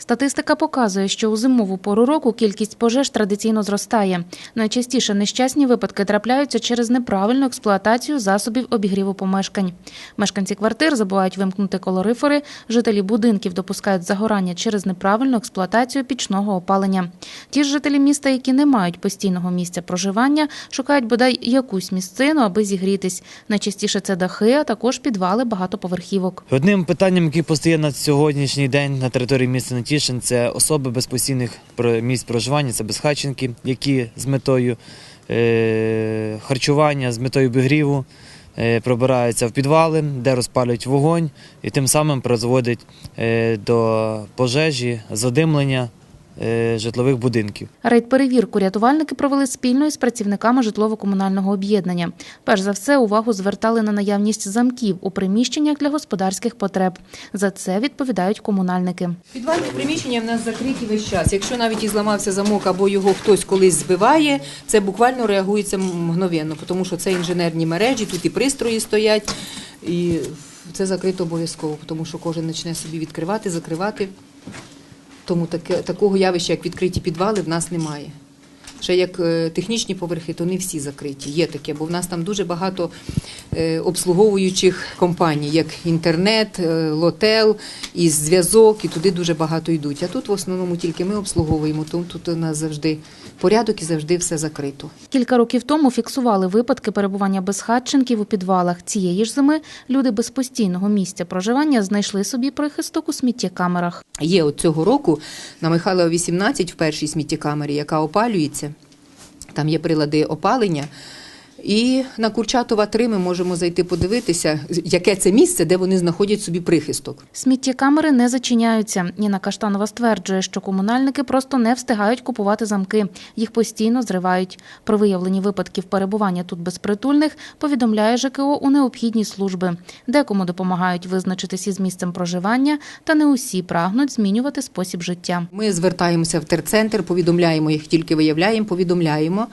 Статистика показує, що у зимову пору року кількість пожеж традиційно зростає. Найчастіше нещасні випадки трапляються через неправильну експлуатацію засобів обігріву помешкань. Мешканці квартир забувають вимкнути колорифери, жителі будинків допускають загорання через неправильну експлуатацію пічного опалення. Ті ж жителі міста, які не мають постійного місця проживання, шукають бодай якусь місцину, аби зігрітись. Найчастіше це дахи, а також підвали багатоповерхівок. Одним питанням, яке постає на сьогоднішній день на території міста Нетішин, це особи без постійних місць проживання, це безхатченки, які з метою е, харчування, з метою обігріву е, пробираються в підвали, де розпалюють вогонь і тим самим призводять е, до пожежі, задимлення житлових будинків. Рейд-перевірку рятувальники провели спільно із працівниками житлово-комунального об'єднання. Перш за все, увагу звертали на наявність замків у приміщеннях для господарських потреб. За це відповідають комунальники. Підвальні приміщення в нас закриті весь час. Якщо навіть і зламався замок або його хтось колись збиває, це буквально реагується мгновенно, тому що це інженерні мережі, тут і пристрої стоять, і це закрито обов'язково, тому що кожен почне собі відкривати, закривати. Тому таке, такого явища, як відкриті підвали, в нас немає. Ще як е, технічні поверхи, то не всі закриті. Є таке, бо в нас там дуже багато обслуговуючих компаній, як інтернет, е, лотел, і зв'язок, і туди дуже багато йдуть. А тут в основному тільки ми обслуговуємо, тому тут у нас завжди порядок і завжди все закрито. Кілька років тому фіксували випадки перебування безхатченків у підвалах. Цієї ж зими люди без постійного місця проживання знайшли собі прихисток у сміттєкамерах. Є от цього року на Михайлова 18 в першій сміттєкамері, яка опалюється. Там є прилади опалення. І на Курчатова 3 ми можемо зайти подивитися, яке це місце, де вони знаходять собі прихисток. Сміттєкамери не зачиняються. Ніна Каштанова стверджує, що комунальники просто не встигають купувати замки. Їх постійно зривають. Про виявлені випадків перебування тут безпритульних повідомляє ЖКО у необхідні служби. Декому допомагають визначитись із місцем проживання, та не усі прагнуть змінювати спосіб життя. Ми звертаємося в терцентр, повідомляємо їх, тільки виявляємо, повідомляємо.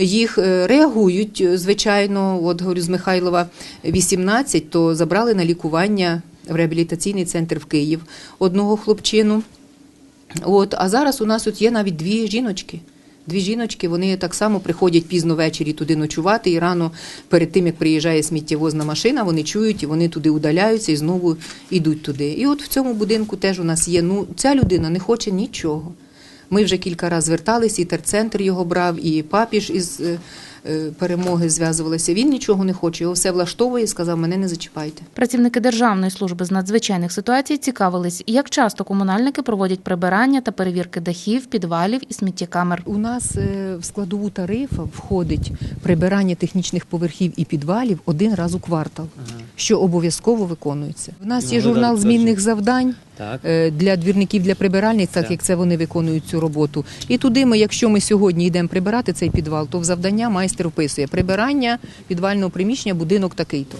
Їх е, реагують, е, звичайно, от говорю, з Михайлова 18, то забрали на лікування в реабілітаційний центр в Київ одного хлопчину. От, а зараз у нас от є навіть дві жіночки. Дві жіночки, вони так само приходять пізно ввечері туди ночувати, і рано перед тим, як приїжджає сміттєвозна машина, вони чують і вони туди удаляються і знову йдуть туди. І от в цьому будинку теж у нас є. Ну, ця людина не хоче нічого. Ми вже кілька разів зверталися, і терцентр його брав, і папіж із е, е, перемоги зв'язувалися. Він нічого не хоче, його все влаштовує, сказав, мене не зачіпайте. Працівники Державної служби з надзвичайних ситуацій цікавились, як часто комунальники проводять прибирання та перевірки дахів, підвалів і сміттєкамер. У нас е, в складову тарифа входить прибирання технічних поверхів і підвалів один раз у квартал, що обов'язково виконується. В нас є журнал змінних завдань. Е, Для двірників, для прибиральниць, так як це вони виконують цю роботу. І туди ми, якщо ми сьогодні йдемо прибирати цей підвал, то в завдання майстер вписує прибирання підвального приміщення, будинок такий-то.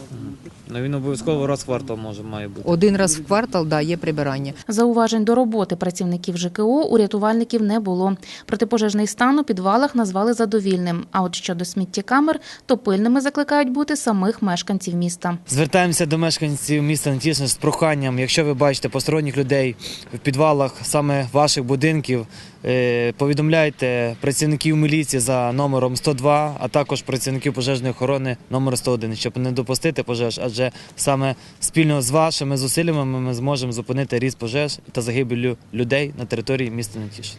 Ну він обов'язково раз в квартал може має бути. Один раз в квартал да, є прибирання. Зауважень до роботи працівників ЖКО у рятувальників не було. Протипожежний стан у підвалах назвали задовільним. А от щодо сміттєкамер, то пильними закликають бути самих мешканців міста. Звертаємося до мешканців міста Нетішин з проханням, якщо ви бачите посторонніх людей в підвалах саме ваших будинків, е, повідомляйте працівників міліції за номером 102, а також працівників пожежної охорони номер 101, щоб не допустити пожеж, адже саме спільно з вашими зусиллями ми зможемо зупинити ріст пожеж та загибелю людей на території міста Нетішин.